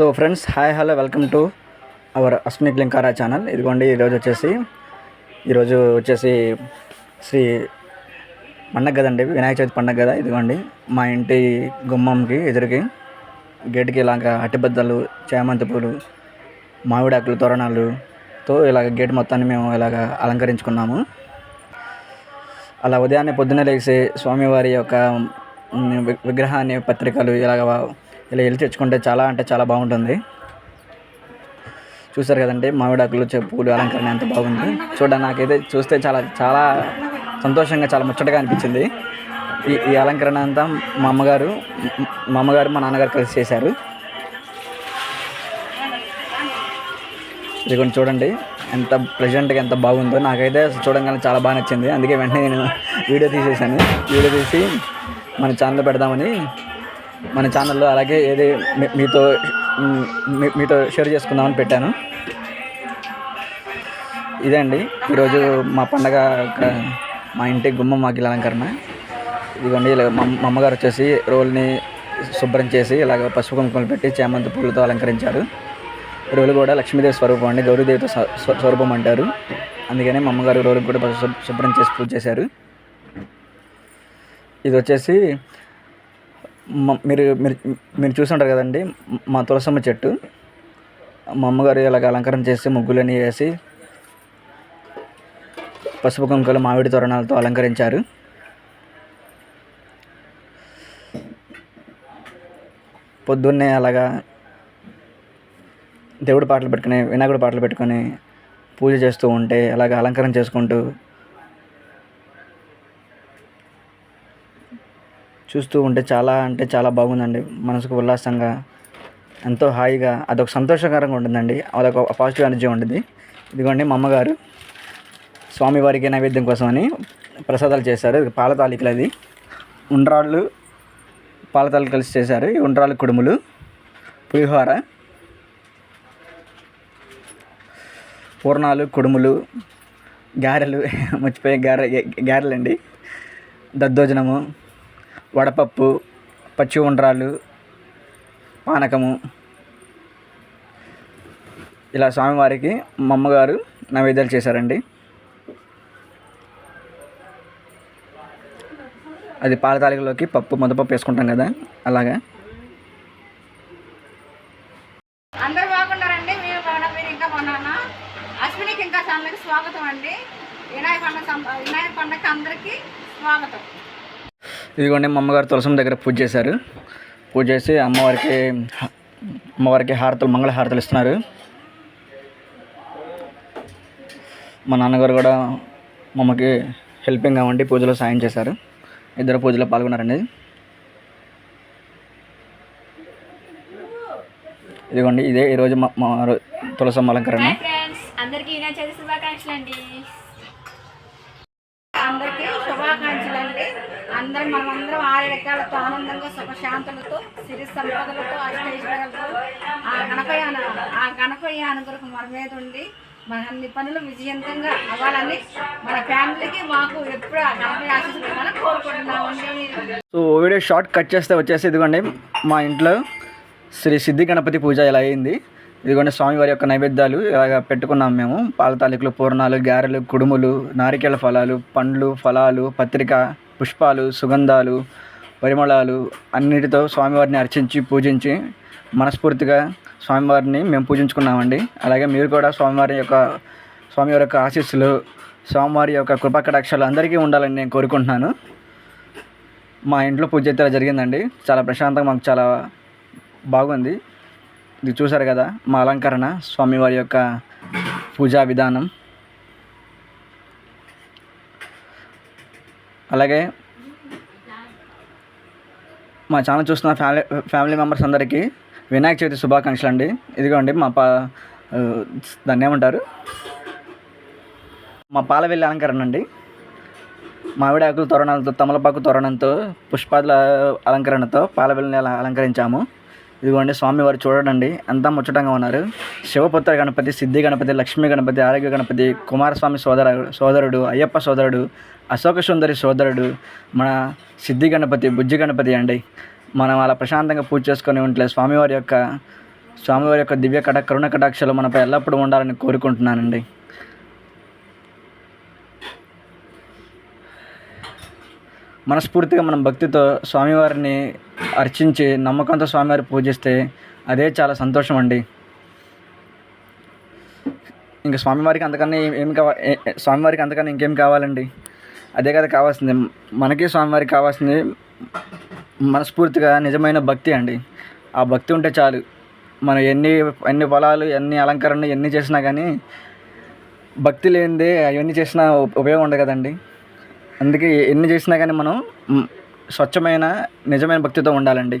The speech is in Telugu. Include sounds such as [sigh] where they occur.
So friends hi hello welcome to our అస్మిక్ లింకారా ఛానల్. ఇదిగోండి ఈరోజు వచ్చేసి ఈరోజు వచ్చేసి శ్రీ పండగ కదండి వినాయక చవితి పండగ కదా ఇదిగోండి. మా ఇంటి గుమ్మంకి ఎదురుకి గేటుకి ఇలాగ అట్టిబద్దలు చేమంతి పూలు మామిడాకులు తోరణాలుతో ఇలాగ గేట్ మొత్తాన్ని మేము ఇలాగ అలంకరించుకున్నాము. అలా ఉదయాన్నే పొద్దున్నే లేచి స్వామివారి యొక్క వి- విగ్రహాన్ని పత్రికలు ఇలాగ ఇలా వెళ్ళి తెచ్చుకుంటే చాలా అంటే చాలా బాగుంటుంది. చూసారు కదండి మామిడాకులు పూలు అలంకరణ ఎంత బాగుంది. చూడండి నాకైతే చూస్తే చాలా చాలా సంతోషంగా చాలా ముచ్చటగా అనిపించింది. ఈ ఈ అలంకరణ అంతా మా అమ్మగారు మా అమ్మగారు మా నాన్నగారు కలిసి చేశారు. ఇది కొన్ని చూడండి ఎంత ప్రెజెంట్గా ఎంత బాగుందో. నాకైతే చూడంగానే చాలా బాగా నచ్చింది. అందుకే వెంటనే నేను వీడియో తీసేసాను వీడియో తీసి మన ఛానల్ పెడదామని మన ఛానల్లో అలాగే ఏది మీ- మీతో మీ- మీతో షేర్ చేసుకుందామని పెట్టాను. ఇదే అండి. ఈరోజు మా పండగ మా ఇంటి గుమ్మం మాకిల అలంకరణ. ఇదిగోండి ఇలా మా అమ్మగారు వచ్చేసి రోల్ని శుభ్రం చేసి ఇలాగ పసుపు కుంకుమలు పెట్టి చేమంతి పూలతో అలంకరించారు. రోలు కూడా లక్ష్మీదేవి స్వరూపం అండి. గౌరీదేవితో స్వరూపం అంటారు. అందుకనే మా అమ్మగారు రోలు కూడా శుభ్రం చేసి పూజ చేశారు. ఇది వచ్చేసి మ- మీరు మీరు మీరు చూసుంటారు కదండి మా తులసమ్మ చెట్టు. మా అమ్మగారు ఇలాగ అలంకరణ చేసి ముగ్గులని వేసి పసుపు కుంకలు మామిడి తోరణాలతో అలంకరించారు. పొద్దున్నే అలాగా దేవుడి పాటలు పెట్టుకుని వినాయకుడి పాటలు పెట్టుకొని పూజ చేస్తూ ఉంటే అలాగ అలంకరణ చేసుకుంటూ చూస్తూ ఉంటే చాలా అంటే చాలా బాగుందండి. మనసుకు ఉల్లాసంగా ఎంతో హాయిగా అదొక సంతోషకరంగా ఉంటుందండి. అదొక పాజిటివ్ ఎనర్జీ ఉంటుంది. ఇదిగోండి మా అమ్మగారు స్వామివారికి నైవేద్యం కోసమని ప్రసాదాలు చేశారు. పాల తాలికలు అది. ఉండ్రాళ్ళు పాల తాలికలు కలిసి చేశారు. ఈ ఉండ్రాళ్ళు కుడుములు పులిహోర పూర్ణాలు కుడుములు గారెలు [laughs] మర్చిపోయే గారె గారెలండి. దద్దోజనము వడపప్పు పచ్చి ఉండ్రాళ్ళు పానకము. ఇలా స్వామివారికి మా అమ్మగారు నైవేద్యాలు చేశారండి. అది పాల తాలికలోకి పప్పు ముద్దపప్పు వేసుకుంటాం కదా అలాగా? అందరూ బాగున్నారండి మీరు బాగున్నా మీరు ఇంకా బాగున్నారా? అశ్వినికి ఇంకా ఛానల్కి స్వాగతం అండి. వినాయక పండుగ వినాయక పండుగకి అందరికీ స్వాగతం. ఇదిగోండి మా అమ్మగారు తులసం దగ్గర పూజ చేశారు. పూజ చేసి అమ్మవారికి అమ్మవారికి హారతలు మంగళ హారతలు ఇస్తున్నారు. మా నాన్నగారు కూడా మమ్మకి హెల్పింగ్ కావండి పూజలో సాయం చేశారు. ఇద్దరు పూజలో పాల్గొన్నారండి. ఇదిగోండి ఇదే ఈరోజు మా మా తులసమ్మ అలంకరణ. అందరికీ వినాయక చవితి శుభాకాంక్షలు అండి అందరికీ శుభాకాంక్షలు అండి అందరం మనం అందరం ఆరు రకాలతో ఆనందంగా సుఖశాంతులతో సిరి సంపదలతో అష్టైశ్వర్యాలతో ఆ గణపయాన ఆ గణపయ్య అనుగ్రహం మన మీద ఉండి మన అన్ని పనులు విజయంతంగా అవ్వాలని మన ఫ్యామిలీకి మాకు ఎప్పుడు ఆ గణపయ్య ఆశిస్తున్నామని కోరుకుంటున్నాము సో వీడియో షార్ట్ కట్ చేస్తే వచ్చేసి ఇదిగోండి మా ఇంట్లో శ్రీ సిద్ధి గణపతి పూజ ఇలా అయింది? ఇదిగోండి స్వామివారి యొక్క నైవేద్యాలు ఇలాగ పెట్టుకున్నాం మేము. పాల తాలికలు పూర్ణాలు గారెలు కుడుములు నారికేళ ఫలాలు పండ్లు ఫలాలు పత్రిక పుష్పాలు సుగంధాలు పరిమళాలు అన్నిటితో స్వామివారిని అర్చించి పూజించి మనస్ఫూర్తిగా స్వామివారిని మేము పూజించుకున్నామండి. అలాగే మీరు కూడా స్వామివారి యొక్క స్వామివారి యొక్క ఆశీస్సులు స్వామివారి యొక్క కృపకటాక్షాలు అందరికీ ఉండాలని నేను కోరుకుంటున్నాను. మా ఇంట్లో పూజ అయితే జరిగిందండి. చాలా ప్రశాంతంగా మాకు చాలా బాగుంది. ఇది చూసారు కదా మా అలంకరణ స్వామివారి యొక్క పూజా విధానం. అలాగే మా ఛానల్ చూస్తున్న ఫ్యామిలీ ఫ్యామిలీ మెంబర్స్ అందరికీ వినాయక చవితి శుభాకాంక్షలు అండి. ఇదిగోండి మా పా దాన్ని ఏమంటారు? మా పాలవెల్లి అలంకరణ అండి. మామిడి ఆకుల తోరణాలతో తమలపాకు తోరణంతో పుష్పాల అలంకరణతో పాలవెల్లిని అలా అలంకరించాము. ఇదిగోండి స్వామివారు చూడండి ఎంత ముచ్చటంగా ఉన్నారు. శివపుత్ర గణపతి సిద్ధి గణపతి లక్ష్మీ గణపతి ఆరోగ్య గణపతి కుమారస్వామి సోదర సోదరుడు అయ్యప్ప సోదరుడు అశోక సుందరి సోదరుడు మన సిద్ధి గణపతి బుజ్జి గణపతి అండి. మనం అలా ప్రశాంతంగా పూజ చేసుకొని ఉంటే స్వామివారి యొక్క స్వామివారి యొక్క దివ్య కట కరుణ కటాక్షలు మనపై ఎల్లప్పుడూ ఉండాలని కోరుకుంటున్నానండి. మనస్ఫూర్తిగా మనం భక్తితో స్వామివారిని అర్చించి నమ్మకంతో స్వామివారి పూజిస్తే అదే చాలా సంతోషం అండి. ఇంకా స్వామివారికి అంతకన్నా ఏం- కావా కావాలి స్వామివారికి అంతకన్నా ఇంకేం కావాలండి? అదే కదా కావాల్సింది. మనకి స్వామివారికి కావాల్సింది మనస్ఫూర్తిగా నిజమైన భక్తి అండి. ఆ భక్తి ఉంటే చాలు. మనం ఎన్ని ఎన్ని పొలాలు ఎన్ని అలంకరణలు ఎన్ని చేసినా కానీ భక్తి లేనిదే అవన్నీ చేసినా ఉపయోగం ఉండదు కదండి. అందుకే ఎన్ని చేసినా కానీ మనం స్వచ్ఛమైన నిజమైన భక్తితో ఉండాలండి.